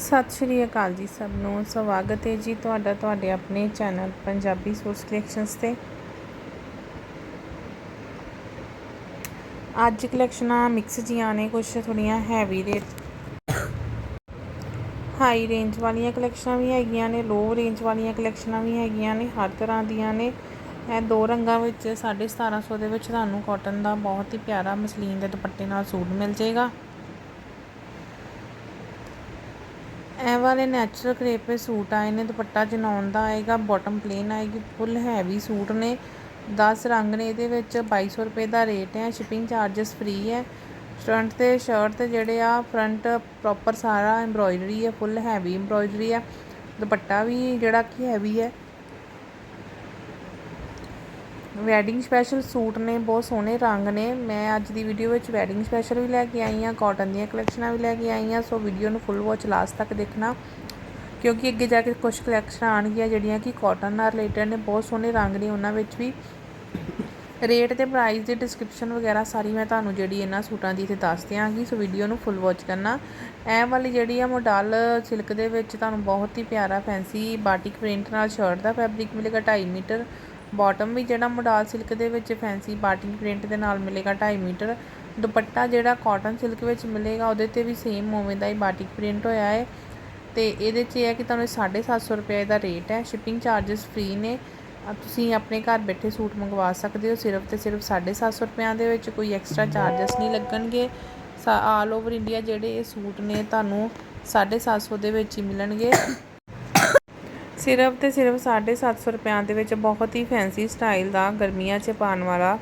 ਸਤਿ ਸ਼੍ਰੀ ਅਕਾਲ ਜੀ ਸਭ ਨੂੰ। ਸਵਾਗਤ ਹੈ ਜੀ ਤੁਹਾਡਾ ਤੁਹਾਡੇ ਆਪਣੇ ਚੈਨਲ ਪੰਜਾਬੀ ਸੋਰਸ ਕਲੈਕਸ਼ਨਸ ਤੇ। ਅੱਜ ਕਲੈਕਸ਼ਨਾਂ ਮਿਕਸ ਜੀਆਂ ਨੇ ਕੁਝ ਥੋੜੀਆਂ ਹੈਵੀ ਰੇਟ ਹਾਈ ਰੇਂਜ ਵਾਲੀਆਂ ਕਲੈਕਸ਼ਨਾਂ ਵੀ ਹੈਗੀਆਂ ਨੇ ਲੋ ਰੇਂਜ ਵਾਲੀਆਂ ਕਲੈਕਸ਼ਨਾਂ ਵੀ ਹੈਗੀਆਂ ਨੇ, ਹਰ ਤਰ੍ਹਾਂ ਦੀਆਂ ਨੇ। ਇਹ ਦੋ ਰੰਗਾਂ ਵਿੱਚ 1750 ਦੇ ਵਿੱਚ ਤੁਹਾਨੂੰ ਕਾਟਨ ਦਾ ਬਹੁਤ ਹੀ ਪਿਆਰਾ ਮਸਲੀਨ ਦੇ ਦੁਪੱਟੇ ਨਾਲ ਸੂਟ ਮਿਲ ਜਾਏਗਾ। ਇਹ ਵਾਲੇ ਨੈਚੁਰਲ ਕਰੇਪ ਦੇ ਸੂਟ ਆਏ ਨੇ, ਦੁਪੱਟਾ ਜਨਾਉਣ ਦਾ ਆਏਗਾ ਬਾਟਮ ਪਲੇਨ ਆਏਗੀ ਫੁੱਲ ਹੈਵੀ ਸੂਟ ਨੇ। 10 ਰੰਗ ਨੇ ਇਹਦੇ ਵਿੱਚ 2200 ਰੁਪਏ ਦਾ ਰੇਟ ਹੈ ਸ਼ਿਪਿੰਗ ਚਾਰजेस ਫ੍ਰੀ ਹੈ। ਫਰੰਟ ਤੇ ਸ਼ਰਟ ਤੇ ਜਿਹੜੇ ਆ ਫਰੰਟ ਪ੍ਰੋਪਰ ਸਾਰਾ ਐਮਬ੍ਰੋਇਡਰੀ ਹੈ ਫੁੱਲ ਹੈਵੀ ਐਮਬ੍ਰੋਇਡਰੀ ਹੈ। ਦੁਪੱਟਾ ਵੀ ਜਿਹੜਾ ਕਿ ਹੈਵੀ ਹੈ। ਵੈਡਿੰਗ ਸਪੈਸ਼ਲ ਸੂਟ ਨੇ, ਬਹੁਤ ਸੋਹਣੇ ਰੰਗ ਨੇ। ਮੈਂ ਅੱਜ ਦੀ ਵੀਡੀਓ ਵਿੱਚ ਵੈਡਿੰਗ ਸਪੈਸ਼ਲ ਵੀ ਲੈ ਕੇ ਆਈ ਹਾਂ ਕਾਟਨ ਦੀਆਂ ਕਲੈਕਸ਼ਨਾਂ ਵੀ ਲੈ ਕੇ ਆਈ ਹਾਂ। ਸੋ ਵੀਡੀਓ ਨੂੰ ਫੁੱਲ ਵਾਚ ਲਾਸਟ ਤੱਕ ਦੇਖਣਾ। ਕਿਉਂਕਿ ਅੱਗੇ ਜਾ ਕੇ ਕੁਝ ਕਲੈਕਸ਼ਨਾਂ ਆਣਗੀਆਂ ਜਿਹੜੀਆਂ ਕਿ ਕਾਟਨ ਨਾਲ ਰਿਲੇਟਡ ਨੇ, ਬਹੁਤ ਸੋਹਣੇ ਰੰਗ ਨੇ ਉਹਨਾਂ ਵਿੱਚ ਵੀ। ਰੇਟ ਤੇ ਪ੍ਰਾਈਸ ਦੀ ਡਿਸਕ੍ਰਿਪਸ਼ਨ ਵਗੈਰਾ ਸਾਰੀ ਮੈਂ ਤੁਹਾਨੂੰ ਜਿਹੜੀ ਇਹਨਾਂ ਸੂਟਾਂ ਦੀ ਇੱਥੇ ਦੱਸ ਦਿਆਂਗੀ। ਸੋ ਵੀਡੀਓ ਨੂੰ ਫੁੱਲ ਵਾਚ ਕਰਨਾ। ਇਹ ਵਾਲੀ ਜਿਹੜੀ ਆ ਮੋਡਲ ਸਿਲਕ ਦੇ ਵਿੱਚ ਤੁਹਾਨੂੰ ਬਹੁਤ ਹੀ ਪਿਆਰਾ ਫੈਂਸੀ ਬਾਟਿਕ ਪ੍ਰਿੰਟ ਨਾਲ ਸ਼ਰਟ ਦਾ ਫੈਬਰਿਕ ਮਿਲੇਗਾ 2.5 ਮੀਟਰ। ਬਾਟਮ ਵੀ ਜਿਹੜਾ ਮੋਡਾਲ ਸਿਲਕ ਦੇ ਵਿੱਚ ਫੈਂਸੀ ਬਾਟਿੰਗ ਪ੍ਰਿੰਟ ਦੇ ਨਾਲ ਮਿਲੇਗਾ 2.5 ਮੀਟਰ। ਦੁਪੱਟਾ ਜਿਹੜਾ ਕਾਟਨ ਸਿਲਕ ਵਿੱਚ ਮਿਲੇਗਾ, ਉਹਦੇ ਤੇ ਵੀ ਸੇਮ ਮੋਵੇਂ ਦਾ ਹੀ ਬਾਟਿਕ ਪ੍ਰਿੰਟ ਹੋਇਆ ਹੈ। ਤੇ ਇਹਦੇ 'ਚ ਇਹ ਹੈ ਕਿ ਤੁਹਾਨੂੰ 750 ਰੁਪਏ ਦਾ ਰੇਟ ਹੈ। ਸ਼ਿਪਿੰਗ ਚਾਰजेस ਫ੍ਰੀ ਨੇ। ਤੁਸੀਂ ਆਪਣੇ ਘਰ ਬੈਠੇ ਸੂਟ ਮੰਗਵਾ ਸਕਦੇ ਹੋ। ਸਿਰਫ ਤੇ ਸਿਰਫ 750 ਰੁਪਿਆਂ ਦੇ ਵਿੱਚ ਕੋਈ ਐਕਸਟਰਾ ਚਾਰजेस ਨਹੀਂ ਲੱਗਣਗੇ। ਆਲ ਓਵਰ ਇੰਡੀਆ ਜਿਹੜੇ ਇਹ ਸੂਟ ਨੇ, ਤੁਹਾਨੂੰ 750 ਦੇ ਵਿੱਚ ਹੀ ਮਿਲਣਗੇ। ਸਿਰਫ ਤੇ ਸਿਰਫ 750 ਰੁਪਿਆਂ ਦੇ ਵਿੱਚ ਬਹੁਤ ਹੀ ਫੈਂਸੀ ਸਟਾਈਲ ਦਾ ਗਰਮੀਆਂ 'ਚ ਪਾਉਣ ਵਾਲਾ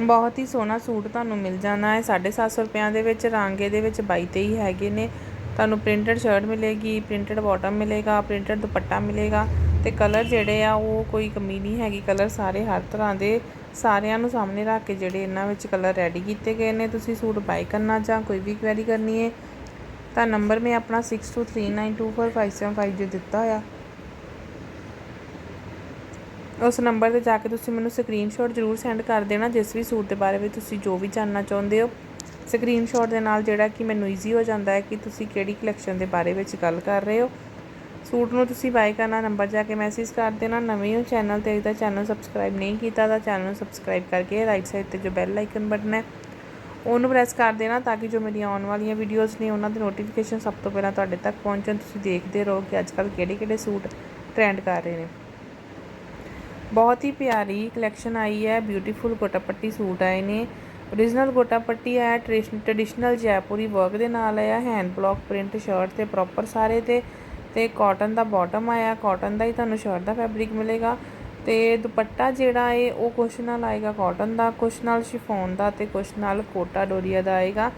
ਬਹੁਤ ਹੀ ਸੋਹਣਾ ਸੂਟ ਤੁਹਾਨੂੰ ਮਿਲ ਜਾਣਾ ਹੈ। 750 ਰੁਪਿਆਂ ਦੇ ਵਿੱਚ ਰੰਗ ਇਹਦੇ ਵਿੱਚ 22 ਤੇ ਹੀ ਹੈਗੇ ਨੇ। ਤੁਹਾਨੂੰ ਪ੍ਰਿੰਟਡ ਸ਼ਰਟ ਮਿਲੇਗੀ ਪ੍ਰਿੰਟਡ ਬਾਟਮ ਮਿਲੇਗਾ ਪ੍ਰਿੰਟਡ ਦੁਪੱਟਾ ਮਿਲੇਗਾ ਤੇ ਕਲਰ ਜਿਹੜੇ ਆ ਉਹ ਕੋਈ ਕਮੀ ਨਹੀਂ ਹੈਗੀ। ਕਲਰ ਸਾਰੇ ਹਰ ਤਰ੍ਹਾਂ ਦੇ ਸਾਰਿਆਂ ਨੂੰ ਸਾਹਮਣੇ ਰੱਖ ਕੇ ਜਿਹੜੇ ਇਹਨਾਂ ਵਿੱਚ ਕਲਰ ਰੈਡੀ ਕੀਤੇ ਗਏ ਨੇ। ਤੁਸੀਂ ਸੂਟ ਬਾਈ ਕਰਨਾ ਜਾਂ ਕੋਈ ਵੀ ਕੁਐਰੀ ਕਰਨੀ ਹੈ ਤਾਂ ਨੰਬਰ ਮੈਂ ਆਪਣਾ 6239245750 ਜੋ ਦਿੱਤਾ ਹੋਇਆ। ਉਸ ਨੰਬਰ ਤੇ ਜਾ ਕੇ ਤੁਸੀਂ ਮੈਨੂੰ ਸਕਰੀਨਸ਼ਾਟ ਜ਼ਰੂਰ ਸੈਂਡ ਕਰ ਦੇਣਾ, ਜਿਸ ਵੀ ਸੂਟ ਦੇ ਬਾਰੇ ਵਿੱਚ ਤੁਸੀਂ ਜੋ ਵੀ ਜਾਣਨਾ ਚਾਹੁੰਦੇ ਹੋ। ਸਕਰੀਨਸ਼ਾਟ ਦੇ ਨਾਲ ਜਿਹੜਾ ਕਿ ਮੈਨੂੰ ਈਜ਼ੀ ਹੋ ਜਾਂਦਾ ਹੈ ਕਿ ਤੁਸੀਂ ਕਿਹੜੀ ਕਲੈਕਸ਼ਨ ਦੇ ਬਾਰੇ ਵਿੱਚ ਗੱਲ ਕਰ ਰਹੇ ਹੋ। ਸੂਟ ਨੂੰ ਤੁਸੀਂ ਬਾਈ ਕਰਨਾ, ਨੰਬਰ ਜਾ ਕੇ ਮੈਸੇਜ ਕਰ ਦੇਣਾ। ਨਵੇਂ ਹੋ ਚੈਨਲ ਤੇ ਇਹਦਾ ਚੈਨਲ ਸਬਸਕ੍ਰਾਈਬ ਨਹੀਂ ਕੀਤਾ ਤਾਂ ਚੈਨਲ ਨੂੰ ਸਬਸਕ੍ਰਾਈਬ ਕਰਕੇ ਰਾਈਟ ਸਾਈਡ ਤੇ ਜੋ ਬੈਲ ਆਈਕਨ ਬਟਨ ਹੈ ਉਹਨੂੰ ਪ੍ਰੈਸ ਕਰ ਦੇਣਾ ਤਾਂ ਕਿ ਜੋ ਮੇਰੀਆਂ ਆਉਣ ਵਾਲੀਆਂ ਵੀਡੀਓਜ਼ ਨੇ ਉਹਨਾਂ ਦੀ ਨੋਟੀਫਿਕੇਸ਼ਨ ਸਭ ਤੋਂ ਪਹਿਲਾਂ ਤੁਹਾਡੇ ਤੱਕ ਪਹੁੰਚਣ। ਤੁਸੀਂ ਦੇਖਦੇ ਰਹੋ ਕਿ ਅੱਜਕੱਲ ਕਿਹੜੇ-ਕਿਹੜੇ ਸੂਟ ਟ੍ਰੈਂਡ ਕਰ ਰਹੇ ਨੇ। ਬਹੁਤ ਹੀ ਪਿਆਰੀ ਕਲੈਕਸ਼ਨ ਆਈ ਹੈ ਬਿਊਟੀਫੁਲ ਗੋਟਾਪੱਟੀ ਸੂਟ ਆਏ ਨੇ। origignal ਗੋਟਾਪੱਟੀ ਹੈ ਟ੍ਰੈਡੀਸ਼ਨਲ ਜੈਪੁਰੀ ਵਰਕ ਦੇ ਨਾਲ ਆਇਆ ਹੈਂਡ ਬਲੌਕ ਪ੍ਰਿੰਟ ਸ਼ਰਟ ਤੇ ਪ੍ਰੋਪਰ ਸਾਰੇ ਤੇ ਤੇ ਕਾਟਨ ਦਾ ਬਾਟਮ ਆਇਆ। ਕਾਟਨ ਦਾ ਹੀ ਤੁਹਾਨੂੰ ਸ਼ਰਟ ਦਾ ਫੈਬਰਿਕ ਮਿਲੇਗਾ। ਤੇ ਦੁਪੱਟਾ ਜਿਹੜਾ ਏ, ਉਹ ਕੁਛ ਨਾਲ ਆਏਗਾ ਕਾਟਨ ਦਾ, ਕੁਛ ਨਾਲ ਸ਼ਿਫੋਨ ਦਾ ਤੇ ਕੁਛ ਨਾਲ ਕੋਟਾ ਡੋਰੀਆ ਦਾ ਆਏਗਾ।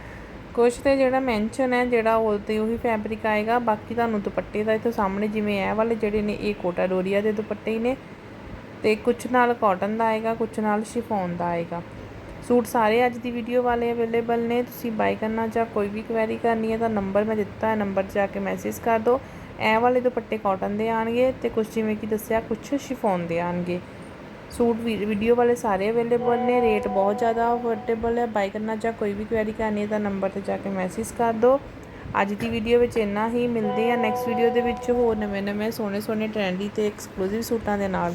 ਕੁਛ ਤੇ ਜਿਹੜਾ ਮੈਂਸ਼ਨ ਹੈ, ਜਿਹੜਾ ਉਹ ਤੇ ਉਹੀ ਫੈਬਰਿਕ ਆਏਗਾ। ਬਾਕੀ ਤੁਹਾਨੂੰ ਦੁਪੱਟੇ ਦਾ ਇੱਥੇ ਸਾਹਮਣੇ ਜਿਵੇਂ ਇਹ ਵਾਲੇ ਜਿਹੜੇ ਨੇ, ਇਹ ਕੋਟਾ ਡੋਰੀਆ ਦੇ ਦੁਪੱਟੇ ਹੀ ਨੇ। ਤੇ ਕੁਛ ਨਾਲ ਕਾਟਨ ਦਾ ਆਏਗਾ, ਕੁਛ ਨਾਲ ਸ਼ਿਫੋਨ ਦਾ ਆਏਗਾ। ਸੂਟ ਸਾਰੇ ਅੱਜ ਦੀ ਵੀਡੀਓ ਵਾਲੇ ਅਵੇਲੇਬਲ ਨੇ। ਤੁਸੀਂ ਬਾਈ ਕਰਨਾ ਜਾਂ ਕੋਈ ਵੀ ਕੁਐਰੀ ਕਰਨੀ ਹੈ ਤਾਂ ਨੰਬਰ ਮੈਂ ਦਿੱਤਾ ਹੈ ਨੰਬਰ ਜਾ ਕੇ ਮੈਸੇਜ ਕਰ ਦਿਓ। ਐ ਵਾਲੇ ਦੁਪੱਟੇ ਕਾਟਨ ਦੇ ਆਣਗੇ ਤੇ ਕੁਝ ਜਿਵੇਂ ਕਿ ਦੱਸਿਆ ਕੁਝ ਸ਼ਿਫੋਨ ਦੇ ਆਣਗੇ ਸੂਟ ਵੀਡੀਓ ਵਾਲੇ ਸਾਰੇ ਅਵੇਲੇਬਲ ਨੇ ਰੇਟ ਬਹੁਤ ਜ਼ਿਆਦਾ ਅਫੋਰਡੇਬਲ ਹੈ। ਬਾਈ ਕਰਨਾ ਜਾਂ ਕੋਈ ਵੀ ਕੁਐਰੀ ਕਰਨੀ ਹੈ ਤਾਂ ਨੰਬਰ ਤੇ ਜਾ ਕੇ ਮੈਸੇਜ ਕਰ ਦਿਓ। ਅੱਜ ਦੀ ਵੀਡੀਓ ਵਿੱਚ ਇੰਨਾ ਹੀ। ਮਿਲਦੇ ਆ ਨੈਕਸਟ ਵੀਡੀਓ ਦੇ ਵਿੱਚ ਹੋਰ ਨਵੇਂ ਨਵੇਂ ਸੋਹਣੇ ਸੋਹਣੇ ਟ੍ਰੈਂਡੀ ਤੇ ਐਕਸਕਲੂਸਿਵ ਸੂਟਾਂ ਦੇ ਨਾਲ।